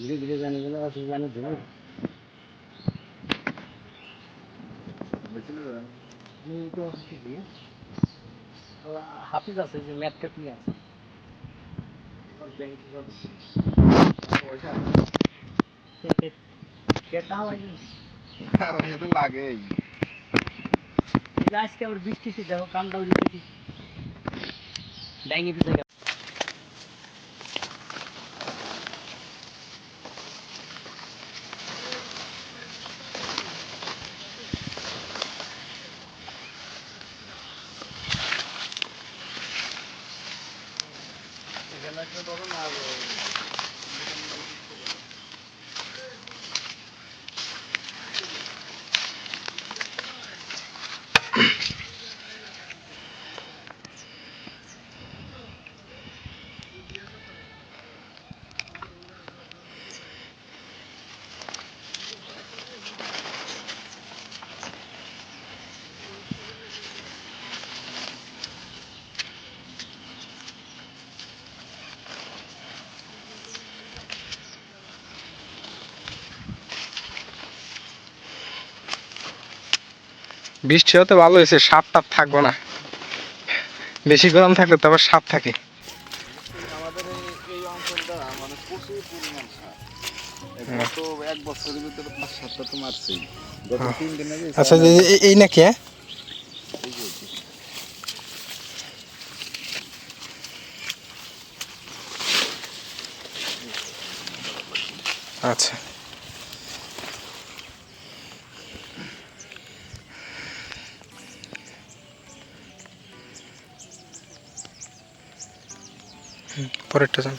ধীরে ধীরে জানে গেলে আছে জানে ধরে হাফিজ আছে যে ম্যাথ টেপনি আছে। লাগে আজকে আবার বৃষ্টি ছিল দেখো পিছিয়ে বৃষ্টি হতে ভালো হয়েছে সাপ টাপ থাকব না। বেশি গরম থাকলে তো আবার সাপ থাকে। আমাদের এই- এই অঞ্চলটা মানে প্রচুর পরিমাণ সাপ। হ্যাঁ। তো এক বছরের ভিতরে পাঁচ সাতটা তো মারছেই। গত। তিন দিন আগে আচ্ছা এই- এই নাকি হ্যাঁ? আচ্ছা। পরেরটা যান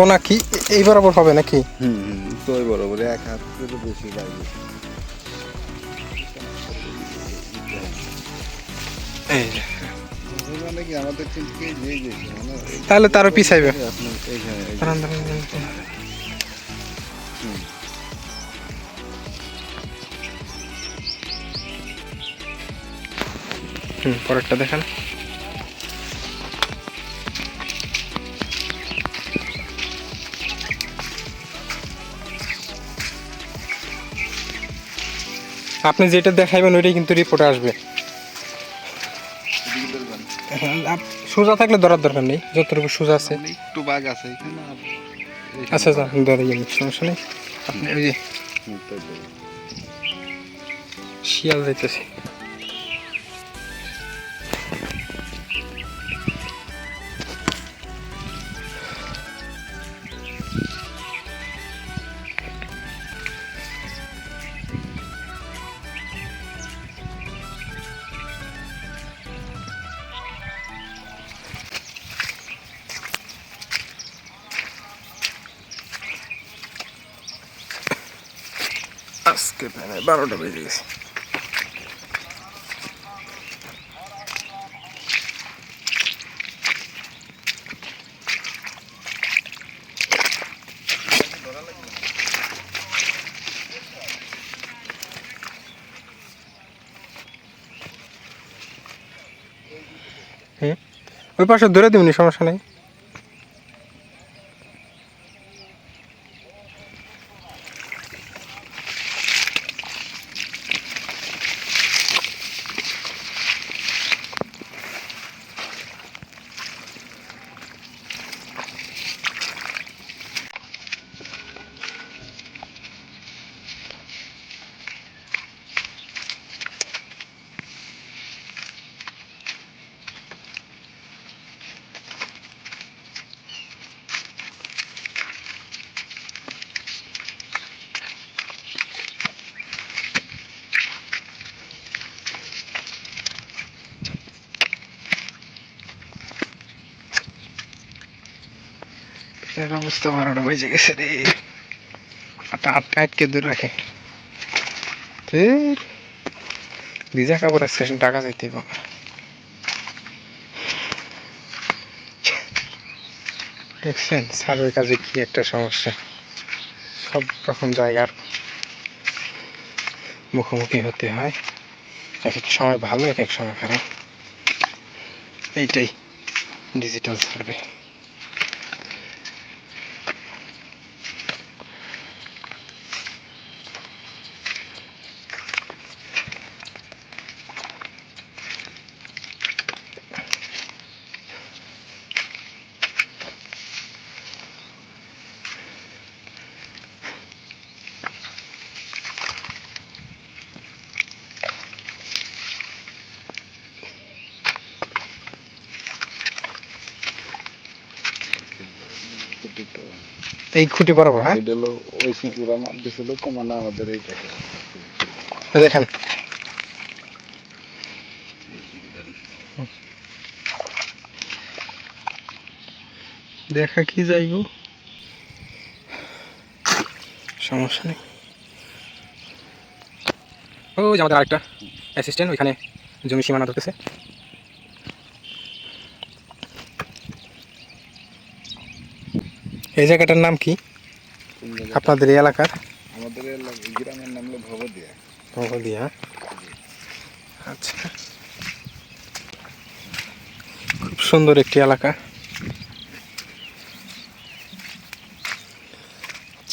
কোনা কি এই বরাবর হবে নাকি? হুম তো ওই বরাবর এক হাত বেশি এই। এই এই এই- তাহলে তো আরও পিছাইবে এই। হুম পরেরটা দেখেন। আপনি যেটা দেখাইবেন ওইটাই কিন্তু রিপোর্টে আসবে। হ্যাঁ, সোজা থাকলে ধরার দরকার নেই যতটুকু সোজা আছে একটু বাঘ আছে আচ্ছা আচ্ছা ধরে যাবেন সমস্যা নেই আপনি ওই যে। শিয়াল যাইতেছে আজকে প্রায় বারোটা বেজে গেছে। ওই পাশে ধরে দিবনি সমস্যা নেই। এর অবস্থা বারোটা বেজে গেছে রে। আটটা আটটা আটকে দূর রাখে। ধুর, ভিজা কাপড় স্টেশন টাকা যাইতে বাবা দেখছেন সার্ভে কাজে কি একটা সমস্যা। সব রকম জায়গার মুখোমুখি হতে হয়। এক এক সময় ভালো এক এক সময় খারাপ। এইটাই ডিজিটাল সার্ভে এই খুঁটি বরাবর হ্যাঁ? এটা হলো ওই কুকুরা মাপ দিয়েছিল কমানো আমাদের এইটাকে দেখেন। দেখা কি যাইব? সমস্যা নেই। ও যে আমাদের আরেকটা অ্যাসিস্ট্যান্ট ওইখানে জমি সীমানা ধরতেছে। এই জায়গাটার নাম কি? আপনাদের এই এলাকার? আমাদের গ্রামের নাম হলো ভবদিয়া। দিয়া আচ্ছা। খুব সুন্দর একটি এলাকা।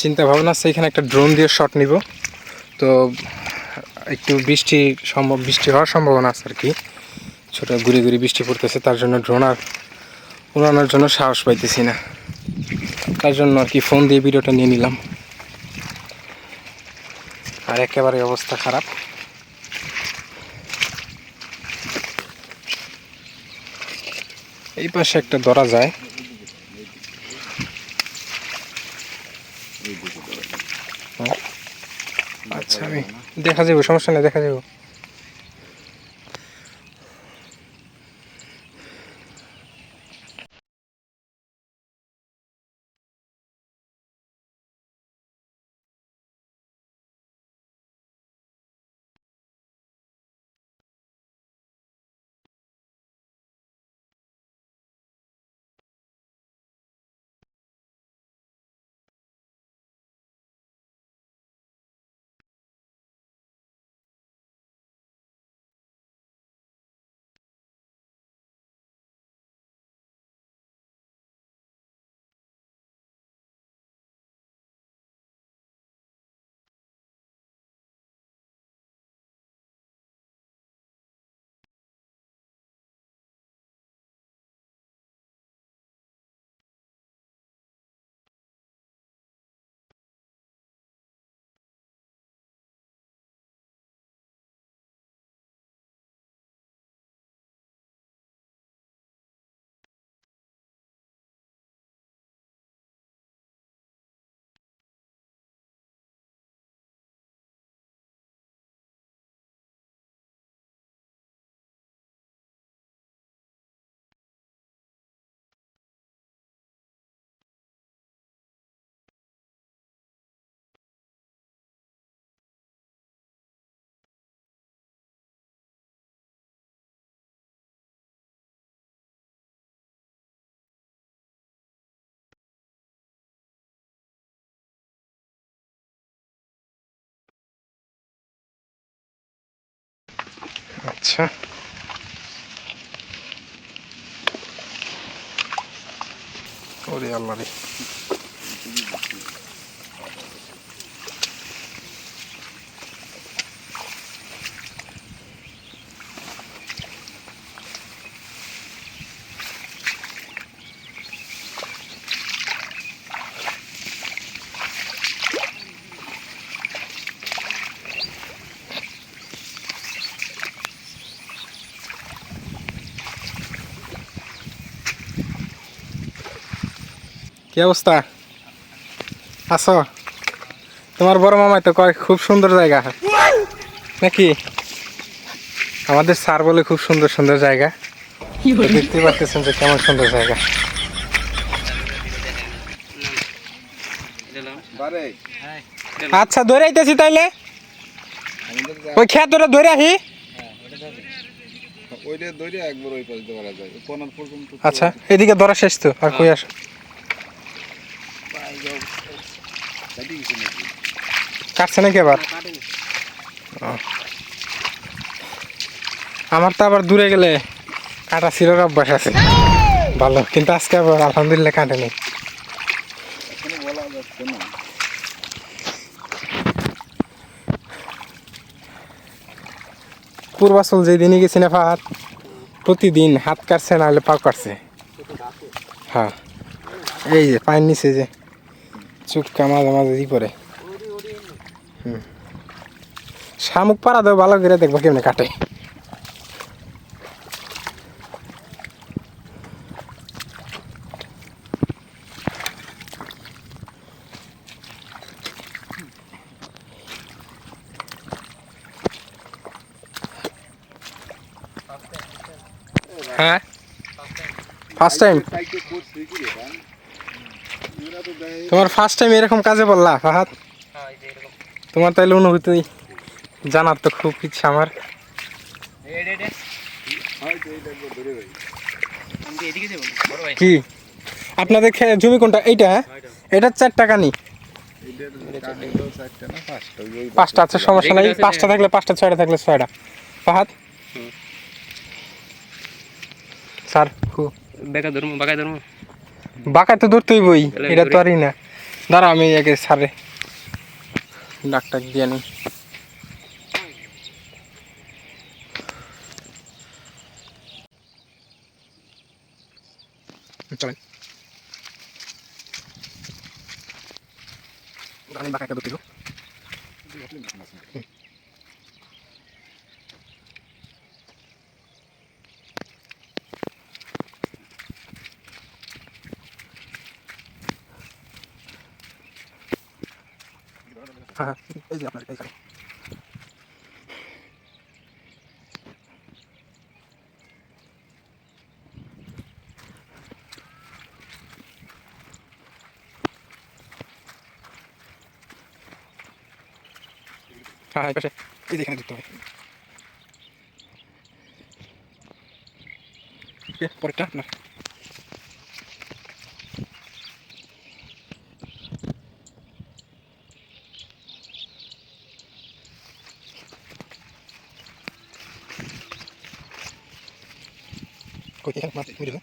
চিন্তা ভাবনা আছে এখানে একটা ড্রোন দিয়ে শট নিব। তো একটু বৃষ্টি সম্ভব বৃষ্টি হওয়ার সম্ভাবনা আছে আর কি। ছোটো ঘুরে ঘুরে বৃষ্টি পড়তেছে তার জন্য ড্রোন আর উড়ানোর জন্য সাহস পাইতেছি না। তার জন্য আর কি ফোন দিয়ে ভিডিওটা নিয়ে নিলাম। আর একেবারে অবস্থা খারাপ। এই পাশে একটা ধরা যায়? আচ্ছা আমি দেখা যাব, সমস্যা নেই, দেখা যাব। আচ্ছা ওরে আল্লাহ রে কি অবস্থা? আছো? তোমার বড় মামাই তো কয় খুব সুন্দর জায়গা। নাকি? আমাদের স্যার বলে খুব সুন্দর সুন্দর জায়গা। দেখতে পাচ্ছেন যে কেমন সুন্দর জায়গা। হ্যাঁ আচ্ছা ধরে আইতেছি তাইলে। ওই খেত হ্যাঁ ওটা ধরে একবার ওই পাশে ধরা যায়। কোনার পর্যন্ত তো আচ্ছা এদিকে ধরা শেষ তো আর কই আস পাই যাও কাটি গেছে নাকি কাটছে নাকি আবার? আমার তো আবার দূরে গেলে কাটা ছিঁড়ার অভ্যাস আছে। ভালো, কিন্তু আজকে আবার আলহামদুলিল্লাহ কাটেনি পূর্বাচল যেদিনই গেছি না ফাহাদ প্রতিদিন হাত কাটছে না হলে পাও কাটছে। হ্যাঁ। এই যে, পায়ের নিচে যে। চুপকা মাঝে মাঝে ই করে। হুম। শামুক পাড়া দেবো ভালো করে দেখব কেমনে কাটে। হ্যাঁ? ফার্স্ট টাইম সাইকেল করছে কি রে ভাই এরা তো দেয় তোমার ফার্স্ট টাইম এরকম কাজে বললা ফাহাদ? হ্যাঁ তোমার তাইলে অনুভূতি জানার তো খুব ইচ্ছা আমার। কি? আপনাদের জমি কোনটা? এইটা হ্যাঁ? এটা চার টাকা নি পাঁচটা আছে সমস্যা নাই। পাঁচটা থাকলে পাঁচটা ছয়টা থাকলে ছয়টা। ফাহাদ? স্যার হু। বেকা ধর্ম বাগাই ধর্ম। বাঁকায় তো ধরতেই বই এটা তো। আরই না। দাঁড়া, আমি আগে সারে ডাক্তার দিয়ে নি চলেন। হ্যাঁ এই যে আপনার এইখানে হ্যাঁ এই পাশে এই যে এখানে দিতে হবে ওকে, পরেরটা আপনার কই এখানে মাছ মিলে দাও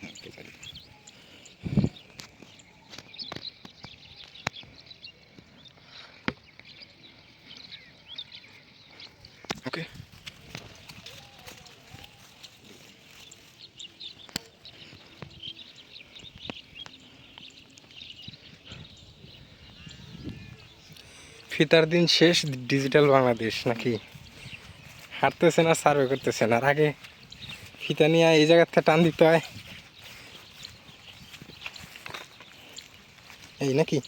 ওকে ফিতার দিন শেষ ডিজিটাল বাংলাদেশ নাকি? হাঁটতেছে না সার্ভে করতেছে না। আগে ফিতা নিয়ে এই জায়গার থেকে টান দিতে হয়। এই নাকি?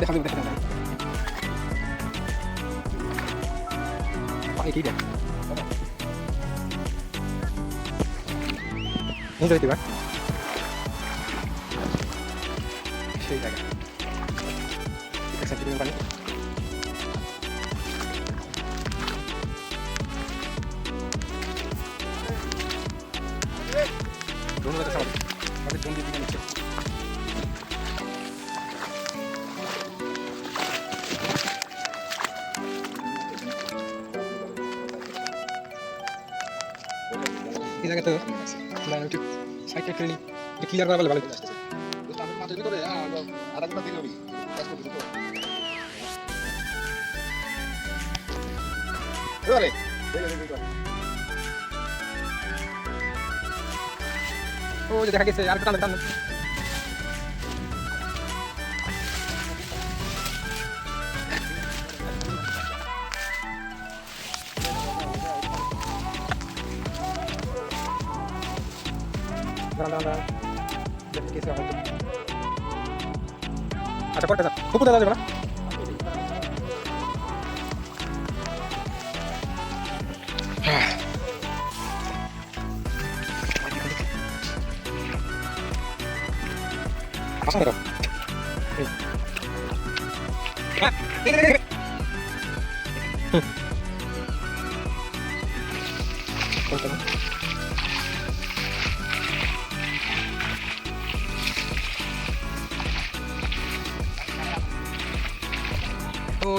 এই দেখা যাবে দেখা যাবে পানি কি দেখ নিয়ে যাইতে পার সেই জায়গা এক সেন্টিমিটার পানি ক্লিয়ার করা বলে ভালো তো আমি মাঠের ভিতরে হ্যাঁ, আধা ঘণ্টা থেকে আমি কাজ করতেছি তো এবারে দেখে দেখে দেখে। ও যে দেখা গেছে আর একটু টান টান দাঁড়ান দাঁড়ান আচ্ছা কোনটা যা খুব দাদা যাবে না আসা দেখো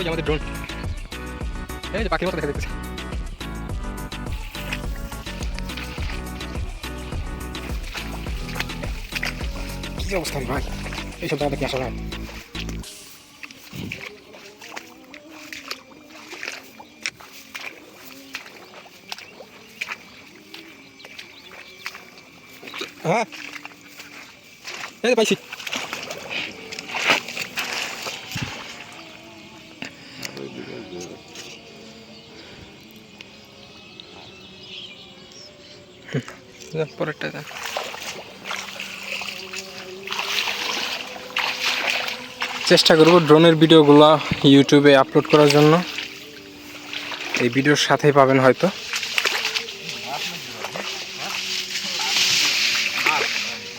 ওই আমাদের ড্রোন এই যে পাখির মতো দেখা যাচ্ছে। কি অবস্থান ভাই? এইসব জায়গা দেখে আসা ভাই হ্যাঁ? এই পাইছি। পরেরটা চেষ্টা করব ড্রোনের ভিডিওগুলো ইউটিউবে আপলোড করার জন্য। এই ভিডিওর সাথেই পাবেন হয়তো।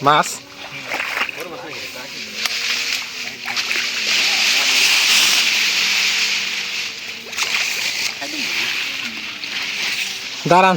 মাছ? দাঁড়ান।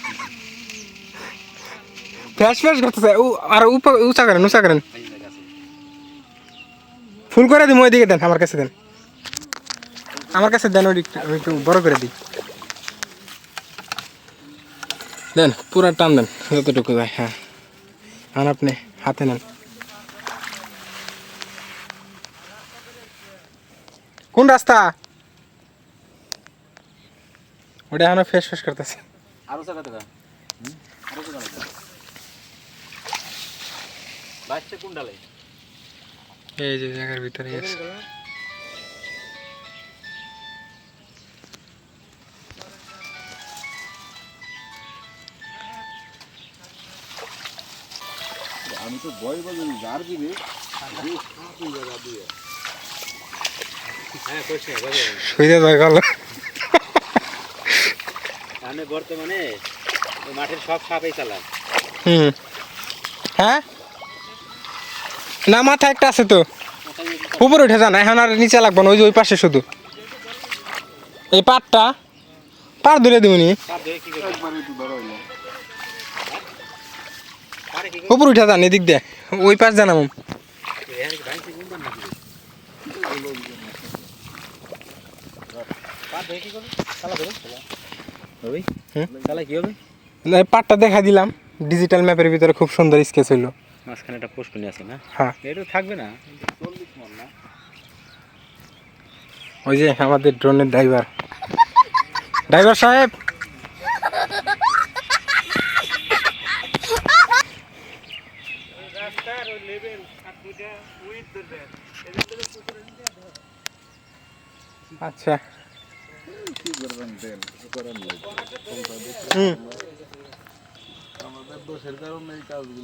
ফ্যাস ফ্যাস করতেছে আর উপ- উঁচা করেন উঁচা করেন। ফুল করে দিন ওই দিকে দেন, আমার কাছে দেন। আমার কাছে দেন, ওই একটু বড় করে দিই। দেন, পুরো টান দেন, যতটুকু যায় হ্যাঁ। আর আপনি, হাতে নেন। কোন রাস্তা? ওটা এখনও ফেস ফেস করতেছে। আরও চাকা টাকা আরও চাকা টাকা বাচ্চা কোন ডালে এই যে জায়গার ভিতরে আছে। আমি তো ভয় বাজে যার দিবে হ্যাঁ আমি বর্তমানে মাঠের সব সাপই চালায়। হুম। হ্যাঁ? না মাথা একটা আছে তো। উপরে উঠে যান এখন আর নিচে লাগবো না ওই যে ওই পাশে শুধু। এই পাটটা পার ধরে দিবনি উপরে উঠে যান এদিক দিয়ে ওই পাশ জানাম পাটটা দেখা দিলাম ডিজিটাল ম্যাপের ভিতরে খুব সুন্দর স্কেচ হইল। মাঝখানে একটা পোস্টনি আছে না হ্যাঁ? এটা থাকবে না চল্লিশ মন না। ওই যে আমাদের ড্রোনের ড্রাইভার। ড্রাইভার সাহেব! আচ্ছা। আমাদের দোষের কারণে এই কাজগুলো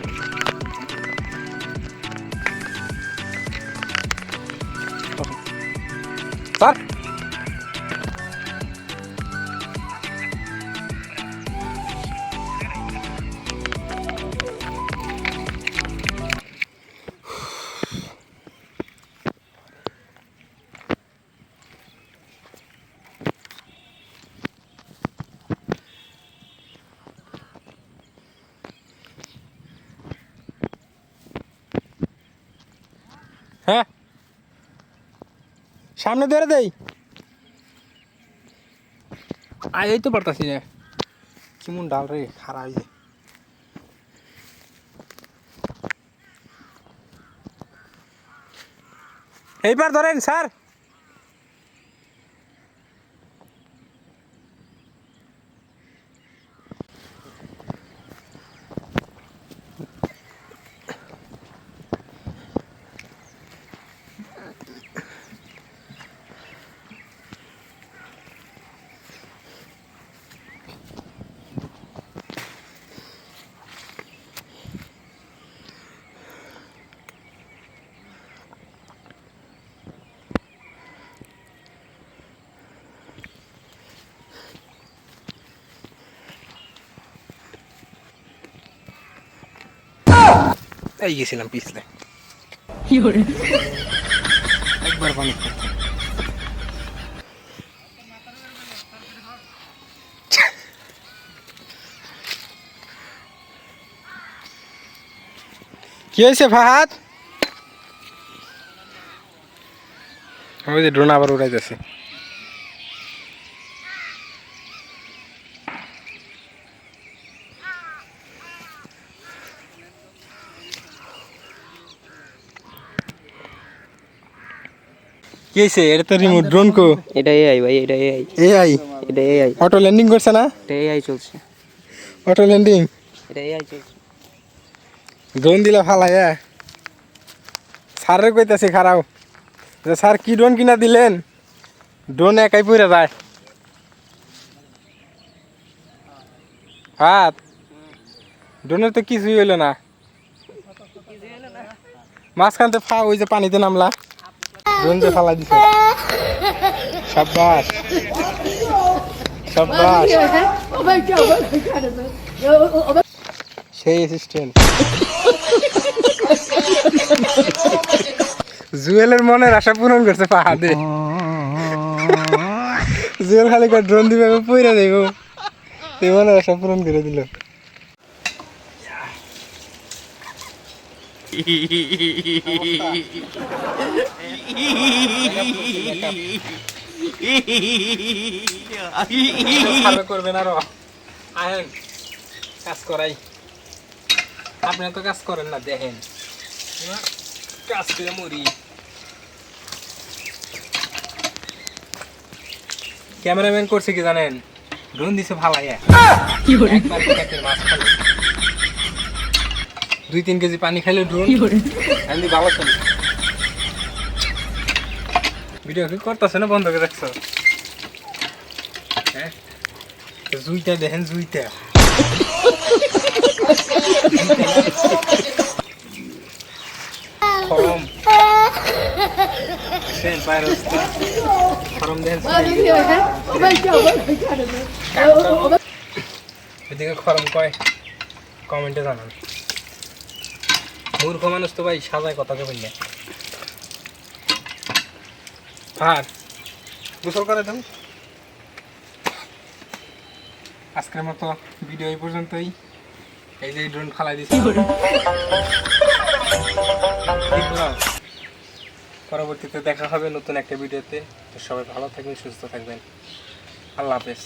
সামনে ধরে দেই। আয় এই তো পারতাছি না। কেমন ডাল রে খারাপ হয়ে এইবার ধরেন স্যার। এই গেছিলাম পিছলে একবার পানি খাইতে। কি হয়েছে ফাহাদ ওই যে ড্রোন আবার উড়াইতেছে কি হয়েছে এটা তো রিমোট ড্রোন কো? এটা এআই ভাই এটা এআই এআই এটা এআই অটো ল্যান্ডিং করছে না? এটা এআই চলছে। অটো ল্যান্ডিং এটা এআই চলছে। ড্রোন দিলে ভালো হ্যাঁ স্যারে কইতাছে খারাপ যে স্যার কি ড্রোন কিনা দিলেন? ড্রোন একাই পড়ে যায়। হাত। ড্রোনের তো কিছুই হইল না। মাঝখানতে ফা ওই যে পানিতে নামলা। যে ফালা দিছে। সাব্বাস। সাব্বাস। সেই অ্যাসিস্ট্যান্ট জুয়েলের মনের আশা পূরণ করছে পাহাড়ে। জুয়েল খালি করে ড্রোন দিবে পইরা দেব। তুই মনের আশা পূরণ করে দিল। করবেন আরও। আহেন কাজ করাই। আপনি তো কাজ করেন না দেখেন? কাজ করে মরি। ক্যামেরাম্যান করছে কি জানেন? ড্রোন দিছে একবার দুই তিন কেজি পানি খাইলে ড্রোন। ভালো চলে। ভিডিও কি করতেছে না বন্ধ করে রাখছো? হ্যাঁ? জুইটা দেখেন, জুইটা। খরম এদিকে খরম কয়? কমেন্টে জানান। মূর্খ মানুষ তো ভাই, সাজায় কথা কে বললে। আর গোসল করে দেন। আজকের মতো ভিডিও এই পর্যন্তই। এই যে ড্রোন খালাই দিচ্ছি পরবর্তীতে দেখা হবে নতুন একটা ভিডিওতে তো সবাই ভালো থাকবেন সুস্থ থাকবেন। আল্লাহ হাফেজ।